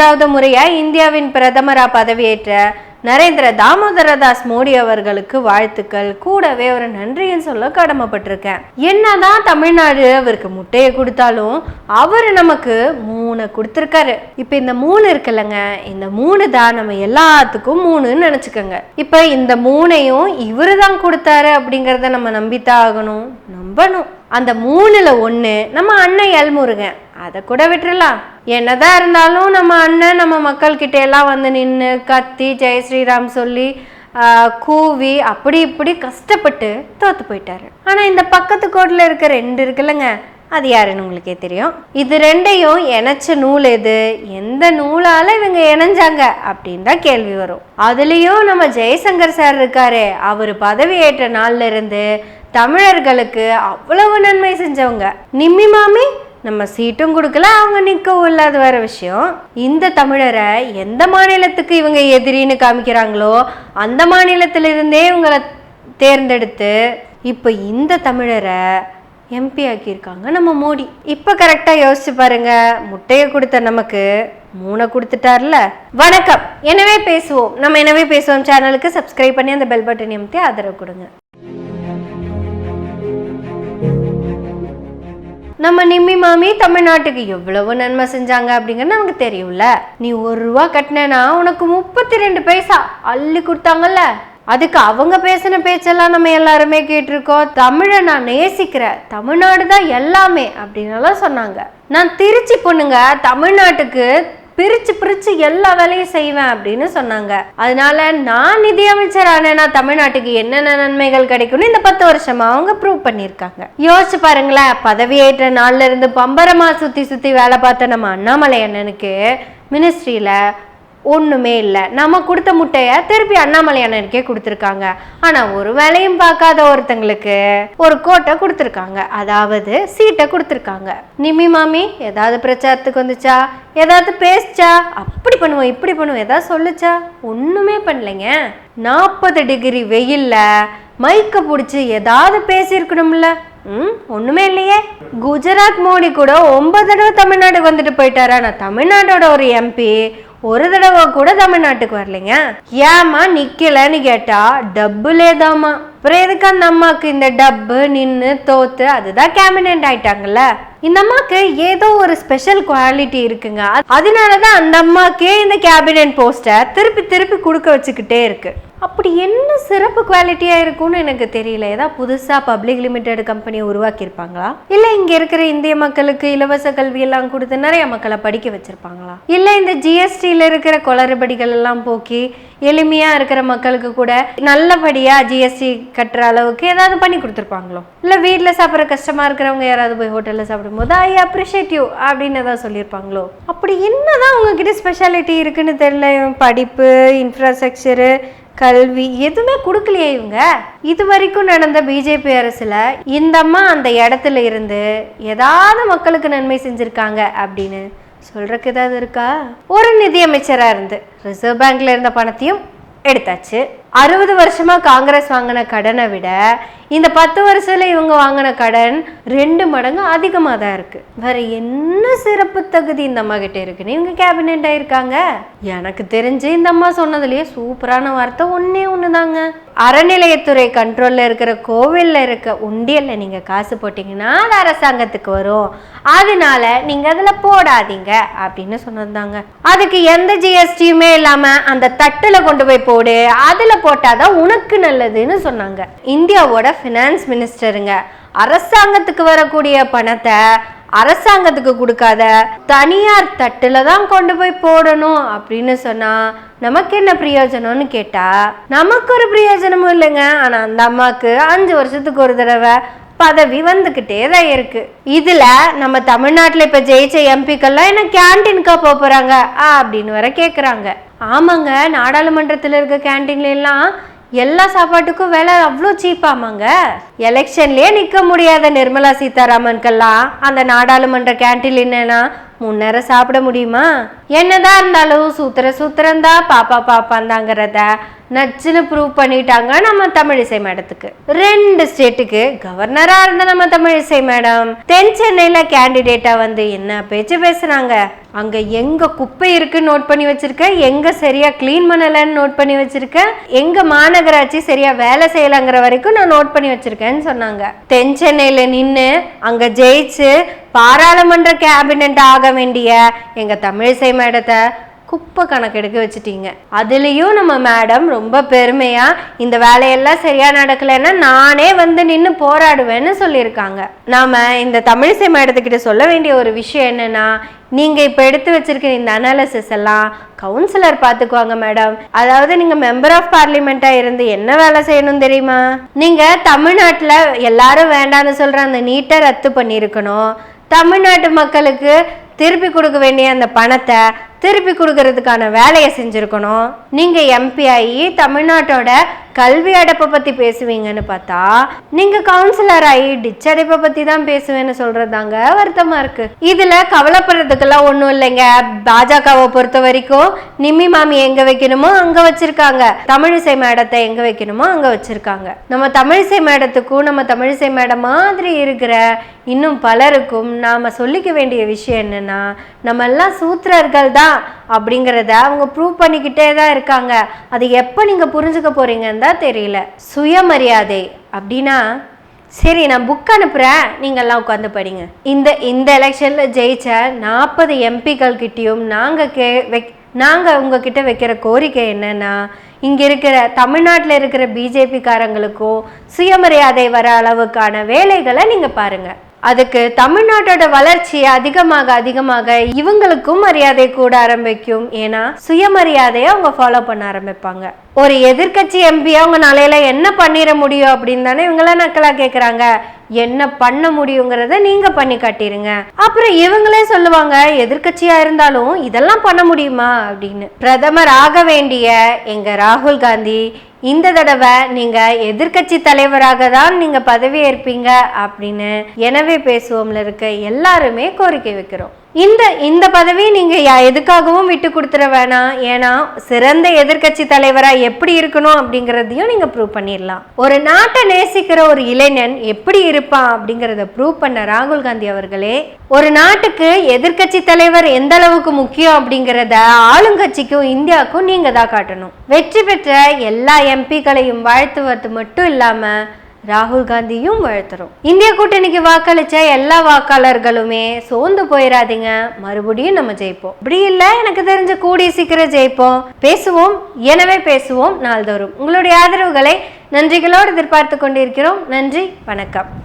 மூன்றாவது முறையா இந்தியாவின் பிரதமரா பதவியேற்ற நரேந்திர தாமோதரதாஸ் மோடி அவர்களுக்கு வாழ்த்துக்கள். கூடவே ஒரு நன்றியும் சொல்ல கடமைப்பட்டிருக்கேன். என்னதான் தமிழ்நாடு அவருக்கு முட்டையை கொடுத்தாலும் அவர் நமக்கு மூணை கொடுத்துருக்காரு. இப்போ இந்த மூணு இருக்குல்லங்க. இந்த மூணு தான் நம்ம எல்லாத்துக்கும் மூணுன்னு நினச்சிக்கோங்க. இப்போ இந்த மூணையும் இவரு தான் கொடுத்தாரு அப்படிங்கிறத நம்ம நம்பித்தான் ஆகணும். நம்பணும். அந்த மூணுல ஒன்று நம்ம அண்ணன் எல்முருகன். அதை கூட விட்டுறலாம். என்னதான் இருந்தாலும் நம்ம அண்ணன் நம்ம மக்கள்கிட்ட எல்லாம் வந்து நின்று கத்தி ஜெய் ஸ்ரீராம் சொல்லி கூவி அப்படி இப்படி கஷ்டப்பட்டு தோத்து போயிட்டாரு. ஆனால் இந்த பக்கத்து கோட்டில் இருக்க ரெண்டு இருக்குல்லங்க. அது யாருன்னு உங்களுக்கே தெரியும். இது ரெண்டையும் இணைச்ச நூல் எது? எந்த நூலால இவங்க இணைஞ்சாங்க? அப்படின்னு தான் கேள்வி வரும். அதுலேயும் நம்ம ஜெயசங்கர் சார் இருக்காரு அவர் பதவி ஏற்ற நாள்ல இருந்து தமிழர்களுக்கு அவ்வளவு நன்மை செஞ்சவங்க. நிம்மி மாமி நம்ம சீட்டும் கொடுக்கல அவங்க நிற்கவும் இல்லாத வேற விஷயம். இந்த தமிழரை எந்த மாநிலத்துக்கு இவங்க எதிரின்னு காமிக்கிறாங்களோ அந்த மாநிலத்திலிருந்தே இவங்களை தேர்ந்தெடுத்து இப்போ இந்த தமிழரை எம்பி ஆக்கியிருக்காங்க. நம்ம மோடி இப்போ கரெக்டாக யோசிச்சு பாருங்க. முட்டையை கொடுத்த நமக்கு மூணை கொடுத்துட்டார்ல. வணக்கம். எனவே பேசுவோம். நம்ம எனவே பேசுவோம். சேனலுக்கு சப்ஸ்கிரைப் பண்ணி அந்த பெல் பட்டன் எம்தி ஆதரவு கொடுங்க. நம்ம நிம்மி மாமி தமிழ்நாட்டுக்கு எவ்வளவு நன்மை செஞ்சாங்க அப்படிங்கிறது நமக்கு தெரியும்ல. நீ ஒரு ரூபா கட்டினேன்னா உனக்கு முப்பத்தி ரெண்டு பைசா அள்ளி கொடுத்தாங்கல்ல. அதுக்கு அவங்க பேசின பேச்செல்லாம் நம்ம எல்லாருமே கேட்டிருக்கோம். தமிழை நான் நேசிக்கிறேன் தமிழ்நாடு தான் எல்லாமே அப்படின்னலாம் சொன்னாங்க. நான் திருச்சி பொண்ணுங்க தமிழ்நாட்டுக்கு பிரிச்சு பிரிச்சு எல்லா வேலையும் செய்வேன் அப்படின்னு சொன்னாங்க. அதனால நான் நிதியமைச்சர் ஆனேன்னா தமிழ்நாட்டுக்கு என்னென்ன நன்மைகள் கிடைக்கும்னு இந்த பத்து வருஷமா அவங்க ப்ரூவ் பண்ணியிருக்காங்க. யோசிச்சு பாருங்களேன் பதவி ஏற்ற நாள்ல இருந்து பம்பரமா சுத்தி சுத்தி வேலை பார்த்த நம்ம அண்ணாமலை அண்ணனுக்கு மினிஸ்ட்ரியில ஒன்றுமே இல்லை. நம்ம கொடுத்த முட்டையை திருப்பி அண்ணாமலை அண்ணனுக்கே கொடுத்துருக்காங்க. ஆனால் ஒரு வேலையும் பார்க்காத ஒருத்தங்களுக்கு ஒரு கோட்டை கொடுத்துருக்காங்க. அதாவது சீட்டை கொடுத்துருக்காங்க. நிமி மாமி ஏதாவது பிரச்சாரத்துக்கு வந்துச்சா? ஏதாவது பேசிச்சா? அப்படி பண்ணுவோம் இப்படி பண்ணுவோம். ஏதாவது சொல்லுச்சா? ஒன்றுமே பண்ணலைங்க. நாற்பது டிகிரி வெயிலில் மைக்கை பிடிச்சி ஏதாவது பேசியிருக்கணும்ல. ம் ஒண்ணுமே இல்லையே. குஜராத் மோடி கூட ஒன்பது தடவை தமிழ்நாடு வந்துட்டு போயிட்டாரு? ஆனால் தமிழ்நாடோட ஒரு எம்பி ஒரு தடவை கூட தமிழ்நாட்டுக்கு வரலைங்க. ஏமா நிக்கலன்னு கேட்டா டப்புலே தாமா அப்புறம் எதுக்கு அந்த அம்மாக்கு இந்த டப்பு நின்று தோத்து அதுதான் கேபினட் ஆயிட்டாங்கல்ல. இந்த அம்மாக்கு ஏதோ ஒரு ஸ்பெஷல் குவாலிட்டி இருக்குங்க. அதனாலதான் அந்த அம்மாக்கே இந்த கேபினட் போஸ்டர் திருப்பி திருப்பி கொடுக்க வச்சுக்கிட்டே இருக்கு. அப்படி என்ன சிறப்பு குவாலிட்டியாக இருக்கும்னு எனக்கு தெரியல. ஏதாவது புதுசாக பப்ளிக் லிமிடெட் கம்பெனியை உருவாக்கியிருப்பாங்களா? இல்லை இங்கே இருக்கிற இந்திய மக்களுக்கு இலவச கல்வியெல்லாம் கொடுத்து நிறைய மக்களை படிக்க வச்சுருப்பாங்களா? இல்லை இந்த ஜிஎஸ்டியில் இருக்கிற குளறுபடிகள் எல்லாம் போக்கி எளிமையாக இருக்கிற மக்களுக்கு கூட நல்லபடியாக ஜிஎஸ்டி கட்டுற அளவுக்கு ஏதாவது பண்ணி கொடுத்துருப்பாங்களோ? இல்லை வீட்டில் சாப்பிட்ற கஷ்டமாக இருக்கிறவங்க யாராவது போய் ஹோட்டலில் சாப்பிடும்போது ஐ அப்ரிஷியேட் யூ அப்படின்னு ஏதாவது சொல்லியிருப்பாங்களோ? அப்படி என்ன தான் உங்ககிட்ட ஸ்பெஷாலிட்டி இருக்குன்னு தெரியல. படிப்பு இன்ஃப்ராஸ்ட்ரக்சரு கல்வி எதுவுமே கொடுக்கலையே இவங்க. இது வரைக்கும் நடந்த பிஜேபி அரசில் இந்த அம்மா அந்த இடத்துல இருந்து ஏதாவது மக்களுக்கு நன்மை செஞ்சுருக்காங்க அப்படின்னு சொல்கிறக்கு ஏதாவது இருக்கா? ஒரு நிதியமைச்சராக இருந்து ரிசர்வ் பேங்க்ல இருந்த பணத்தையும் எடுத்தாச்சு. அறுபது வருஷமா காங்கிரஸ் வாங்கின கடனை விட இந்த பத்து வருஷத்துல இவங்க வாங்கின கடன் ரெண்டு மடங்கு அதிகமாக தான் இருக்கு. வேற என்ன சிறப்பு தகுதி இந்த அம்மா கிட்ட இருக்குன்னு இவங்க கேபினெட் ஆயிருக்காங்க எனக்கு தெரிஞ்சு இந்த அம்மா சொன்னதுலயே சூப்பரான வார்த்தை ஒன்னே ஒண்ணுதாங்க. அறநிலையத்துறை கண்ட்ரோலில் இருக்கிற கோவிலில் இருக்க உண்டியலில் நீங்கள் காசு போட்டிங்கன்னா அது அரசாங்கத்துக்கு வரும். அதனால நீங்கள் அதில் போடாதீங்க அப்படின்னு சொன்னதுதாங்க. அதுக்கு எந்த ஜிஎஸ்டியுமே இல்லாமல் அந்த தட்டில் கொண்டு போய் போடு அதுல போட்டாதான் உனக்கு நல்லதுன்னு சொன்னாங்க. இந்தியாவோட ஃபினான்ஸ் மினிஸ்டருங்க அரசாங்கத்துக்கு வரக்கூடிய பணத்தை அரசாங்கத்துக்கு கொடுக்காத தனியார் தட்டுல தான் கொண்டு போய் போடணும் அப்படின்னு சொன்னா நமக்கு என்ன பிரயோஜனம்னு கேட்டா நமக்கு ஒரு பிரயோஜனமும் இல்லைங்க. ஆனா அந்த அம்மாவுக்கு அஞ்சு வருஷத்துக்கு ஒரு தடவை பதவி வந்துக்கிட்டே தான் இருக்கு. இதுல நம்ம தமிழ்நாட்டுல இப்ப ஜெயிச்ச எம்பிக்கெல்லாம் என்ன கேன்டீனுக்கா போக போறாங்க? ஆ அப்படின்னு வர கேக்குறாங்க. ஆமாங்க நாடாளுமன்றத்துல இருக்க கேன்டீன்ல எல்லாம் எல்லா சாப்பாட்டுக்கும் விலை அவ்வளோ சீப்பாமாங்க எலெக்ஷன்லேயே நிற்க முடியாத நிர்மலா சீதாராமனுக்கெல்லாம் அந்த நாடாளுமன்ற கேன்டீன் என்னன்னா முன்னேற சாப்பிட முடியுமா? என்னதான் இருந்தாலும் சூத்திர சூத்திரந்தா பாப்பா பாப்பாந்தாங்கிறத நச்சுன்னு ப்ரூவ் பண்ணிட்டாங்க நம்ம தமிழிசை மேடத்துக்கு. ரெண்டு ஸ்டேட்டுக்கு கவர்னரா இருந்த நம்ம தமிழிசை மேடம். தென் சென்னையில கேண்டிடேட்டா வந்து என்ன பேச்சு பேசுறாங்க அங்க எங்க குப்பை இருக்குன்னு நோட் பண்ணி வச்சிருக்க? எங்க சரியா க்ளீன் பண்ணலன்னு நோட் பண்ணி வச்சிருக்க? எங்க மாநகராட்சி சரியா வேலை செய்யலங்கிற வரைக்கும் நான் நோட் பண்ணி வச்சிருக்கேன்னு சொன்னாங்க. தென் சென்னையில நின்னு அங்க ஜெயிச்சு பாராளுமன்ற கேபினட் ஆக வேண்டிய எங்க தமிழிசை மேடத்தை குப்பை கணக்கெடுக்க வச்சுட்டீங்க. அதுலேயும் நம்ம மேடம் ரொம்ப பெருமையாக இந்த வேலையெல்லாம் சரியாக நடக்கலைன்னா நானே வந்து நின்று போராடுவேன்னு சொல்லியிருக்காங்க. நாம் இந்த தமிழிசை மேடத்துக்கிட்ட சொல்ல வேண்டிய ஒரு விஷயம் என்னென்னா நீங்கள் இப்போ எடுத்து வச்சிருக்கிற இந்த அனாலிசிஸ் எல்லாம் கவுன்சிலர் பார்த்துக்குவாங்க மேடம் அதாவது நீங்கள் மெம்பர் ஆஃப் பார்லிமெண்ட்டாக இருந்து என்ன வேலை செய்யணும் தெரியுமா? நீங்கள் தமிழ்நாட்டில் எல்லாரும் வேண்டாம்னு சொல்கிற அந்த நீட்டை ரத்து பண்ணியிருக்கணும். தமிழ்நாட்டு மக்களுக்கு திருப்பி கொடுக்க வேண்டிய அந்த பணத்தை திருப்பி கொடுக்கறதுக்கான வேலையை செஞ்சுருக்கணும். நீங்கள் எம்பி ஆகி தமிழ்நாட்டோட கல்வி அடைப்பை பற்றி பேசுவீங்கன்னு பார்த்தா நீங்கள் கவுன்சிலர் ஆகி டிச் அடைப்பை பற்றி தான் பேசுவேன்னு சொல்கிறது தாங்க வருத்தமாக இருக்குது இதில் கவலைப்படுறதுக்கெல்லாம் ஒன்றும் இல்லைங்க. பாஜகவை பொறுத்த வரைக்கும் நிம்மி மாமி எங்கே வைக்கணுமோ அங்கே வச்சுருக்காங்க. தமிழிசை மேடத்தை எங்கே வைக்கணுமோ அங்கே வச்சுருக்காங்க. நம்ம தமிழிசை மேடத்துக்கும் நம்ம தமிழிசை மேடம் மாதிரி இருக்கிற இன்னும் பலருக்கும் நாம் சொல்லிக்க வேண்டிய விஷயம் என்னென்னா நம்ம எல்லாம் சூத்திரர்கள் தான். அப்படிங்கிறத அவங்க ப்ரூவ் பண்ணிக்கிட்டே தான் இருக்காங்க. அது எப்போ நீங்கள் புரிஞ்சுக்க போகிறீங்கன்னு தான் தெரியல. சுயமரியாதை அப்படின்னா சரி நான் புக் அனுப்புகிறேன் நீங்கள்லாம் உட்காந்து படிங்க. இந்த இந்த எலெக்ஷனில் ஜெயித்த நாற்பது எம்பிக்கள் கிட்டேயும் நாங்கள் கே வைக் நாங்கள் உங்ககிட்ட வைக்கிற கோரிக்கை என்னன்னா இங்கே இருக்கிற தமிழ்நாட்டில் இருக்கிற பிஜேபிக்காரங்களுக்கும் சுயமரியாதை வர அளவுக்கான வேலைகளை நீங்கள் பாருங்கள் அதுக்கு தமிழ்நாட்டோட வளர்ச்சி அதிகமாக அதிகமாக இவங்களுக்கும் மரியாதை கூட ஆரம்பிக்கும். ஏன்னா சுயமரியாதையை அவங்க ஃபாலோ பண்ண ஆரம்பிப்பாங்க. ஒரு எதிர்க்கட்சி எம்பி அவங்க நாளையில என்ன பண்ணிட முடியும் அப்படின்னு தானே இவங்களாம் நக்கலா கேட்குறாங்க என்ன பண்ண முடியுங்கிறத நீங்க பண்ணி காட்டிருங்க. அப்புறம் இவங்களே சொல்லுவாங்க எதிர்கட்சியா இருந்தாலும் இதெல்லாம் பண்ண முடியுமா? அப்படின்னு. பிரதமர் ஆக வேண்டிய எங்க ராகுல் காந்தி இந்த தடவை நீங்கள் எதிர்க்கட்சி தலைவராக தான் நீங்கள் பதவியேற்பீங்க அப்படின்னு எனவே பேசுவோம்ல இருக்க. எல்லாருமே கோரிக்கை வைக்கிறோம். இந்த இந்த பதவி நீங்கள் யா- எதுக்காகவும் விட்டு கொடுத்துட வேணாம். ஏன்னா சிறந்த எதிர்க்கட்சி தலைவராக எப்படி இருக்கணும் அப்படிங்கிறதையும் நீங்கள் ப்ரூவ் பண்ணிடலாம். ஒரு நாட்டை நேசிக்கிற ஒரு இளைஞன் எப்படி இருப்பான் அப்படிங்கிறத ப்ரூவ் பண்ண ராகுல் காந்தி அவர்களே ஒரு நாட்டுக்கு எதிர்க்கட்சி தலைவர் எந்த அளவுக்கு முக்கியம் அப்படிங்கிறத ஆளுங்கட்சிக்கும் இந்தியாவுக்கும் நீங்கள் தான் காட்டணும். வெற்றி பெற்ற எல்லா எம்பிக்களையும் வாழ்த்துவது மட்டும் இல்லாம ராகுல் காந்தியும் வாழ்த்துறோம். இந்திய கூட்டணிக்கு வாக்களிச்ச எல்லா வாக்காளர்களுமே சோர்ந்து போயிடாதீங்க மறுபடியும் நம்ம ஜெயிப்போம். இப்படி இல்ல எனக்கு தெரிஞ்ச கூடிய சீக்கிரம் ஜெயிப்போம். பேசுவோம். எனவே பேசுவோம் நாள்தோறும். உங்களுடைய ஆதரவுகளை நன்றிகளோடு எதிர்பார்த்து கொண்டிருக்கிறோம். நன்றி வணக்கம்.